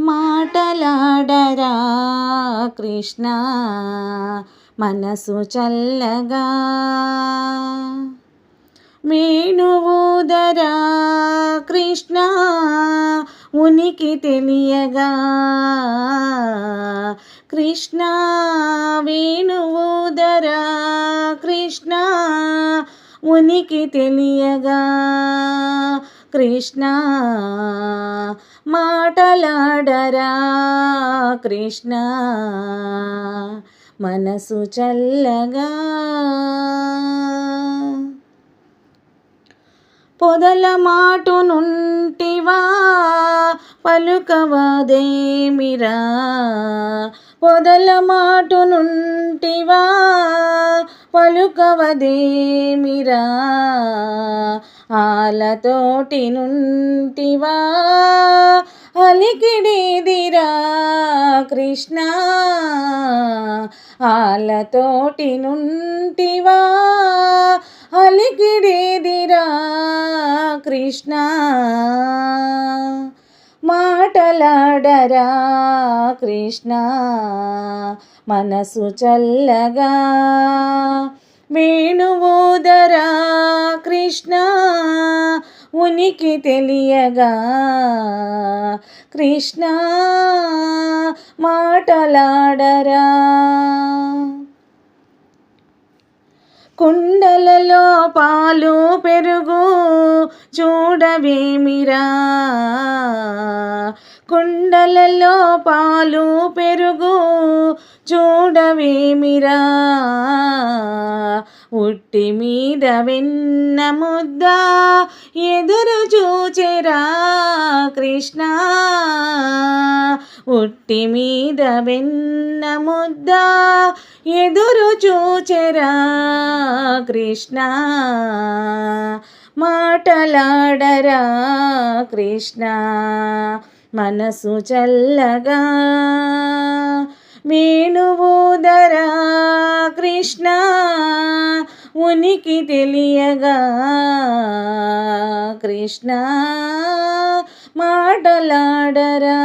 మాటలాడరా కృష్ణ మనసు చల్లగా. వేణువుదరా కృష్ణ ఉనికి తెలియగా. కృష్ణ వేణువూదరా కృష్ణ ఉనికి తెలియగా. కృష్ణ మాటలాడరా కృష్ణ మనసు చల్లగా పొదల మాటు నుంటివా పలుకవదేమిరా పొదల మాటు నుంటివా పలుకవదేమిరా ఆలతోటి నుంటివా? అలికిడిదిరా కృష్ణ. ఆలతోటి నుంటివా? అలికిడిదిరా కృష్ణ. మాటలాడరా కృష్ణ. మనసు చల్లగా వేణువోదరా కృష్ణ ఉనికి తెలియగా. కృష్ణ మాటలాడరా. కుండలలో పాలు పెరుగు చూడవేమిరా. కుండలలో పాలు పెరుగు చూడవేమిరా? ఉట్టి మీద వెన్న ముద్ద ఎదురు చూచెరా కృష్ణ? ఉట్టి మీద వెన్న ముద్ద ఎదురు చూచెరా కృష్ణ? మాటలాడరా కృష్ణ? మనసు చల్లగా వేణువుదరా కృష్ణ ఉనికి తెలియగా కృష్ణ మాటలాడరా.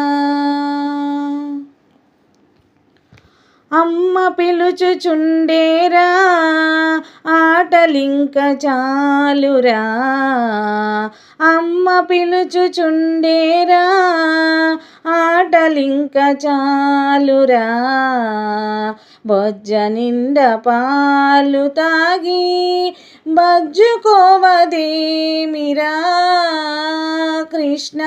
అమ్మ పిలుచుచుండేరా లింక చాలురా అమ్మ పిలుచుచుండేరా ఆటలింక చాలురా బొజ్జ నిండ పాలు తాగి బజ్జుకోవదేమిరా. కృష్ణ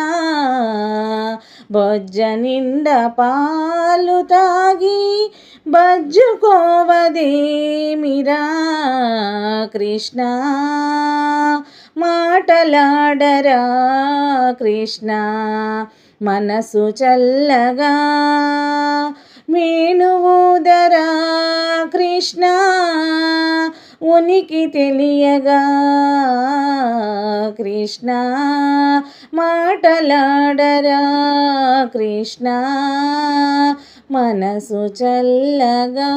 బొజ్జ నిండ పాలు తాగి బజ్జుకోవదేమిరా కృష్ణ. మాటలాడరా కృష్ణ మనసు చల్లగా వేణువుదరా కృష్ణ. ఉనికి తెలియగా కృష్ణ మాటలాడరా కృష్ణ మనసు చల్లగా